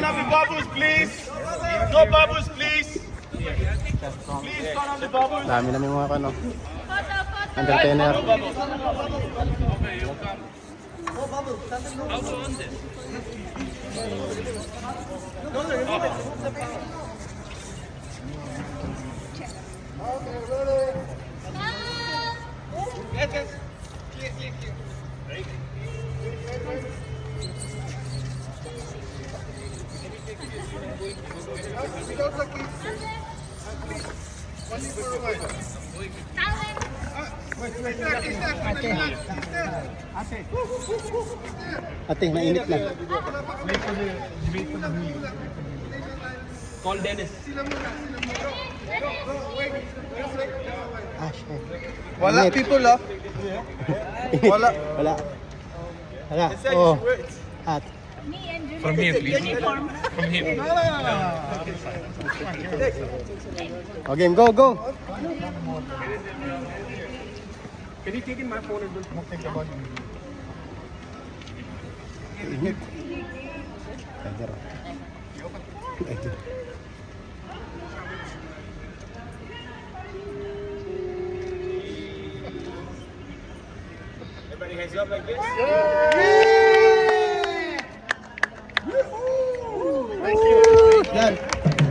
turn off the bubbles, please. No bubbles, please. Please turn off the bubbles. Dami namin mga ano. Entertainer. Ate, mainit na. Call Dennis. Ah, shit. Wala Init. people, ah. Wala. Wala. Wala. Oh. At. Me and Juliet. From here, please. Uniform. From here. No, no, no. Okay, go, go. Can you take in my phone? and will think about you. Either. Either. Everybody hands up like this? Yeah. Yeah.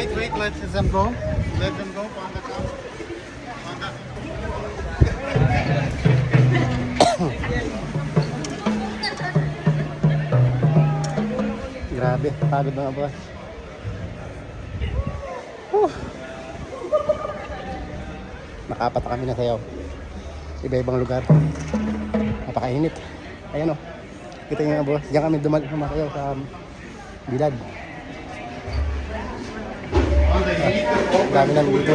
wait, wait. Let them go. Let them go. Panda come. Panda. Grabe, pagod mga boss. Whew. Nakapat na kami na sayaw. Iba-ibang lugar. Napakainit. Ayan o. Kita nyo nga boss. Diyan kami sumasayaw sa bilad. Dami na dito.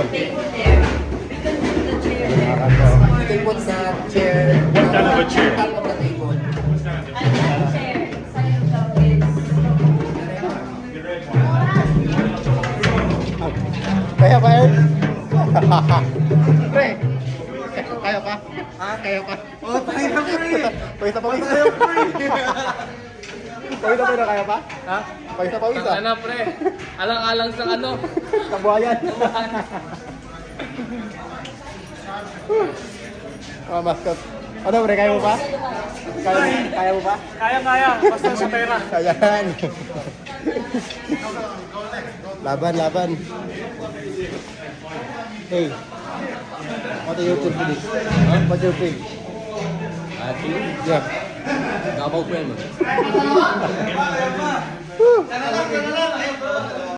Ayun, nakakanta, oh. They put the chair. What kind of a chair? On top of the table. Ah, Kaya pa Ern? Pre, kaya pa? Ah, kaya pa? Oh, tayo na, pre. Pawisa pa pawisa. Pawisa pa na kaya pa? Ha? Pawisa pawisa. Ano, pre? Alang-alang sa ano? Kabuhayan. Mga mascot. Ano pre, kaya mo pa? Kaya, kaya mo pa? Kaya, kaya. Basta sa pera. Ayan. laban, laban. Hey. What are your YouTube page? Huh? What's your page? Yeah. double。